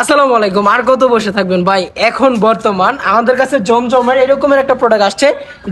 আসসালামু আলাইকুম, আর কত বসে থাকবেন? ভাই, এখন বর্তমান আমাদের কাছে জমজমের এরকমের একটা প্রোডাক্ট আসছে,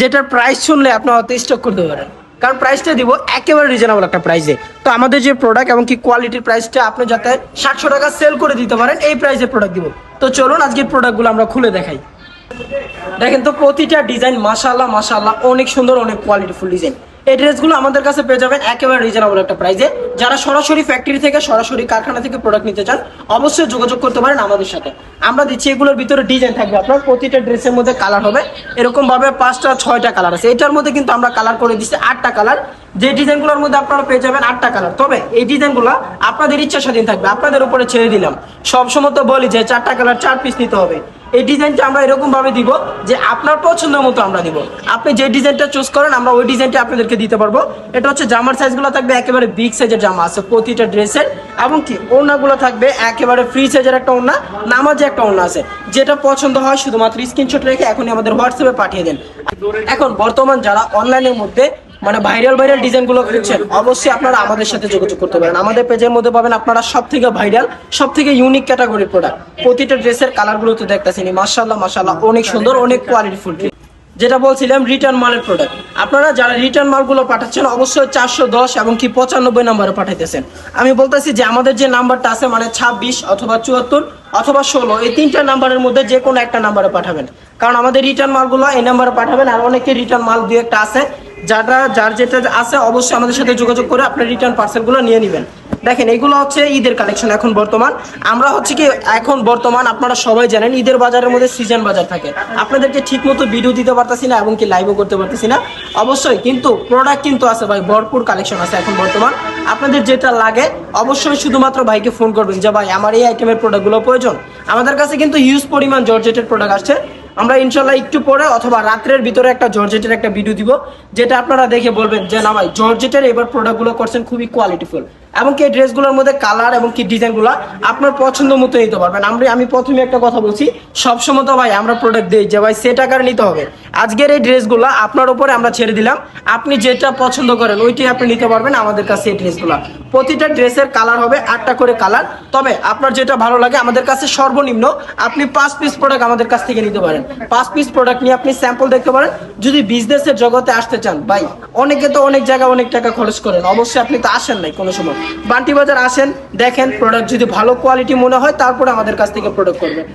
যেটার প্রাইস শুনলে আপনি হয়তো স্টক করতে পারেন। কারণ প্রাইসটা দিব একেবারে রিজনেবল একটা প্রাইসে তো আমাদের যে প্রোডাক্ট এবং কি কোয়ালিটির প্রাইসটা আপনি যাতে সাতশো টাকা সেল করে দিতে পারেন, এই প্রাইসে প্রোডাক্ট দিব। তো চলুন আজকের প্রোডাক্টগুলো আমরা খুলে দেখাই। দেখেন তো প্রতিটা ডিজাইন মাশাল্লাহ মাশাল্লাহ অনেক সুন্দর, অনেক কোয়ালিটিফুল ডিজাইন এই ড্রেসগুলো আমাদের কাছে পেয়ে যাবেন একেবারে রিজনেবল একটা প্রাইসে যারা সরাসরি ফ্যাক্টরি থেকে, সরাসরি কারখানা থেকে প্রোডাক্ট নিতে চান, অবশ্যই যোগাযোগ করতে পারেন আমাদের সাথে। আমরা দিচ্ছি এগুলোর ভিতরে ডিজাইন থাকবে আপনার, প্রতিটা ড্রেসের মধ্যে কালার হবে। এরকম ভাবে পাঁচটা, ছয়টা কালার আছে। এটার মধ্যে কিন্তু আমরা কালার করে দিচ্ছি আটটা কালার যে ডিজাইনগুলোর মধ্যে আপনারা পেয়ে যাবেন আটটা কালার তবে এই ডিজাইনগুলো আপনাদের ইচ্ছা স্বাধীন থাকবে। আপনাদের উপরে ছেড়ে দিলাম। সবসময় তো বলি যে চারটা কালার চার পিস নিতে হবে। এই ডিজাইনটা আমরা এরকম ভাবে দিব যে আপনার পছন্দ মতো আমরা দিব। আপনি যে ডিজাইনটা চুজ করেন, আমরা ওই ডিজাইনটা আপনাদেরকে দিতে পারব। এটা হচ্ছে জামার সাইজগুলো থাকবে একেবারে বিগ সাইজের জামা আছে প্রতিটা ড্রেসের এবং কি ওড়নাগুলো থাকবে একেবারে ফ্রি সাইজের একটা ওড়না, নামাজে একটা ওড়না আছে। যেটা পছন্দ হয় শুধুমাত্র স্ক্রিনশট রেখে এখনই আমাদের হোয়াটসঅ্যাপে পাঠিয়ে দেন। এখন বর্তমান যারা অনলাইনের মধ্যে মানে ভাইরাল ভাইরাল ডিজাইনগুলো খুঁজছেন, অবশ্যই আপনারা আমাদের সাথে যোগাযোগ করতে পারেন। আমাদের পেজের মধ্যে পাবেন আপনারা সব থেকে ভাইরাল সব থেকে ইউনিক ক্যাটাগরির প্রোডাক্ট প্রতিটা ড্রেসের কালার কালারগুলো তো দেখতেছেন মার্শাল্লাহ মার্শাল্লাহ অনেক সুন্দর, অনেক কোয়ালিটিফুল যেটা বলছিলাম রিটার্ন মালের প্রোডাক্ট আপনারা যারা রিটার্ন মালগুলো পাঠাচ্ছেন, অবশ্যই চারশো দশ এবং কি পঁচানব্বই নাম্বারে পাঠাইতেছেন। আমি বলতেছি যে, আমাদের যে নাম্বারটা আছে মানে ছাব্বিশ অথবা চুয়াত্তর অথবা ষোলো, এই তিনটা নাম্বারের মধ্যে যে কোনো একটা নাম্বারে পাঠাবেন। কারণ আমাদের রিটার্ন মালগুলো এই নাম্বারে পাঠাবেন আর অনেকে রিটার্ন মাল দু একটা আছে যারা, যার যেটা আছে, অবশ্যই আমাদের সাথে যোগাযোগ করে আপনার রিটার্ন পার্সেলগুলো নিয়ে নেবেন। দেখেন, এগুলো হচ্ছে ঈদের কালেকশন এখন বর্তমান। আমরা হচ্ছে কি, এখন বর্তমান আপনারা সবাই জানেন, ঈদের বাজারের মধ্যে সিজন বাজার থাকে। আপনাদেরকে ঠিক মতো ভিডিও দিতে পারতেছি না এবং কি লাইভও করতে পারতেছি না। অবশ্যই কিন্তু প্রোডাক্ট কিন্তু আছে ভাই, ভরপুর কালেকশন আছে এখন বর্তমান। আপনাদের যেটা লাগে, অবশ্যই শুধুমাত্র ভাইকে ফোন করবেন যে, ভাই, আমার এই আইটেমের প্রোডাক্টগুলো প্রয়োজন। আমাদের কাছে কিন্তু হিউজ পরিমাণ জর্জেটের প্রোডাক্ট আসছে। আমরা ইনশাল্লাহ একটু পরে অথবা রাত্রের ভিতরে একটা জর্জেটের একটা ভিডিও দিব, যেটা আপনারা দেখে বলবেন যে, না ভাই, জর্জেটের এবার প্রোডাক্টগুলো করছেন খুবই কোয়ালিটিফুল এবং কি ড্রেসগুলোর মধ্যে কালার এবং কি ডিজাইনগুলো আপনার পছন্দ মতো নিতে পারবেন। আমরা আমি প্রথমে একটা কথা বলছি, সবসময় তো ভাই আমরা প্রোডাক্ট দিই যে, ভাই, সে টাকার নিতে হবে। আজকের এই ড্রেসগুলো আপনার উপরে আমরা ছেড়ে দিলাম। আপনি যেটা পছন্দ করেন, ওইটাই আপনি নিতে পারবেন আমাদের কাছে এই ড্রেসগুলো। প্রতিটা ড্রেসের কালার হবে আটটা করে কালার। তবে আপনার যেটা ভালো লাগে, আমাদের কাছে সর্বনিম্ন আপনি পাঁচ পিস প্রোডাক্ট আমাদের কাছ থেকে নিতে পারেন। পাঁচ পিস প্রোডাক্ট নিয়ে আপনি স্যাম্পল দেখতে পারেন। যদি বিজনেসের জগতে আসতে চান, ভাই, অনেকে তো অনেক জায়গায় অনেক টাকা খরচ করেন। অবশ্যই আপনি তো আসেন নাই কোনো সময়। বান্টি বাজার আসেন দেখেন প্রোডাক্ট যদি ভালো কোয়ালিটি মনে হয়, তারপরে আমাদের কাছ থেকে প্রোডাক্ট করবেন।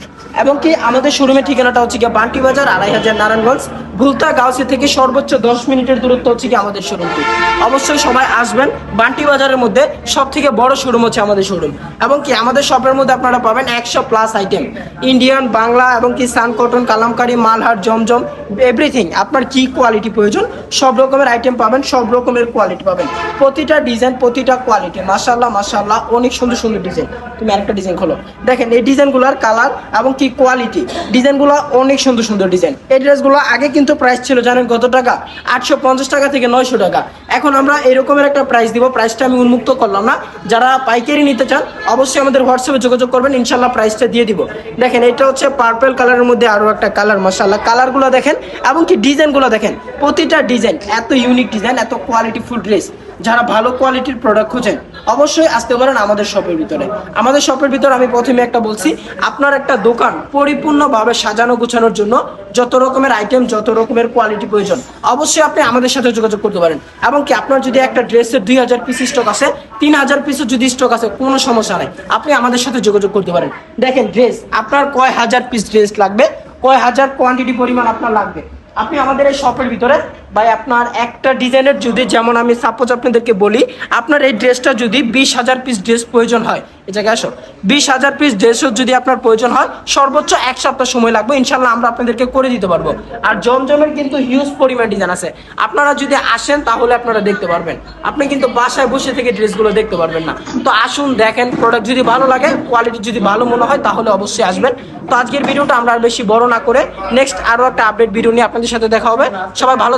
এবং কি, আমাদের শোরুমের ঠিকানাটা হচ্ছে গিয়ে বান্টি বাজার, আড়াই হাজার নারায়ণগঞ্জ, ভুলতা, গাউসি থেকে সর্বোচ্চ দশ মিনিটের দূরত্ব হচ্ছে কি আমাদের শোরুমটি অবশ্যই সবাই আসবেন, বান্টি বাজারের মধ্যে সব থেকে বড় শোরুম হচ্ছে আমাদের শোরুম এবং কি, আমাদের শপের মধ্যে আপনারা পাবেন একশো প্লাস আইটেম ইন্ডিয়ান বাংলা এবং কি সান কটন কালামকারি, মালহার, জমজম এভরিথিং আপনার কি কোয়ালিটি প্রয়োজন, সব রকমের আইটেম পাবেন, সব রকমের কোয়ালিটি পাবেন। প্রতিটা ডিজাইন প্রতিটা কোয়ালিটি মাসাল্লাহ মাসাল্লাহ অনেক সুন্দর সুন্দর ডিজাইন তুমি আরেকটা ডিজাইন খোলো। দেখেন, এই ডিজাইনগুলোর কালার এবং কি কোয়ালিটি ডিজাইনগুলো অনেক সুন্দর সুন্দর ডিজাইন এই ড্রেসগুলো আগে কিন্তু প্রাইস ছিল, জানেন কত টাকা? আটশো পঞ্চাশ টাকা থেকে নয়শো টাকা। এখন আমরা এরকমের একটা প্রাইস দিব। প্রাইসটা আমি উন্মুক্ত করলাম না। যারা পাইকারি নিতে চান, অবশ্যই আমাদের হোয়াটসঅ্যাপে যোগাযোগ করবেন। ইনশাল্লাহ প্রাইসটা দিয়ে দিব। দেখেন, এটা হচ্ছে পার্পেল কালারের মধ্যে আরও একটা কালার মাসাল্লাহ কালারগুলো দেখেন এবং কি ডিজাইনগুলো দেখেন। প্রতিটা ডিজাইন এত ইউনিক ডিজাইন এত কোয়ালিটি ফুল ড্রেস যারা ভালো কোয়ালিটির প্রোডাক্ট খোঁজেন অবশ্যই আসতে পারেন আমাদের শপের ভিতরে। আমাদের শপের ভিতরে আমি প্রথমে একটা বলছি, আপনার একটা দোকান পরিপূর্ণভাবে সাজানো গুছানোর জন্য যত রকমের আইটেম যত রকমের কোয়ালিটি প্রয়োজন, অবশ্যই আপনি আমাদের সাথে যোগাযোগ করতে পারেন। এবং কি আপনার যদি একটা ড্রেসের দুই হাজার পিস স্টক আছে, তিন হাজার পিসের যদি স্টক আছে, কোনো সমস্যা নাই, আপনি আমাদের সাথে যোগাযোগ করতে পারেন। দেখেন ড্রেস আপনার কয় হাজার পিস ড্রেস লাগবে, কয় হাজার কোয়ান্টিটি পরিমাণ আপনার লাগবে। আপনি আমাদের এই শপের ভিতরে ভাই, আপনার একটা ডিজাইনের যদি যেমন আমি সাপোজ আপনাদেরকে বলি, আপনার এই ড্রেসটা যদি বিশ হাজার পিস ড্রেস প্রয়োজন হয়, এই জায়গায় আসো। বিশ হাজার পিস ড্রেসও যদি আপনার প্রয়োজন হয়, সর্বোচ্চ এক সপ্তাহ সময় লাগবে ইনশাল্লাহ আমরা আপনাদেরকে করে দিতে পারব। আর জমজমের কিন্তু হিউজ পরিমাণ ডিজাইন আছে। আপনারা যদি আসেন, তাহলে আপনারা দেখতে পারবেন। আপনি কিন্তু বাসায় বসে থেকে ড্রেসগুলো দেখতে পারবেন না। তো আসুন, দেখেন প্রোডাক্ট যদি ভালো লাগে কোয়ালিটি যদি ভালো মনে হয়, তাহলে অবশ্যই আসবেন। তো আজকের ভিডিওটা আমরা আর বেশি বড় না করে নেক্সট আরও একটা আপডেট ভিডিও নিয়ে আপনাদের সাথে দেখা হবে। সবাই ভালো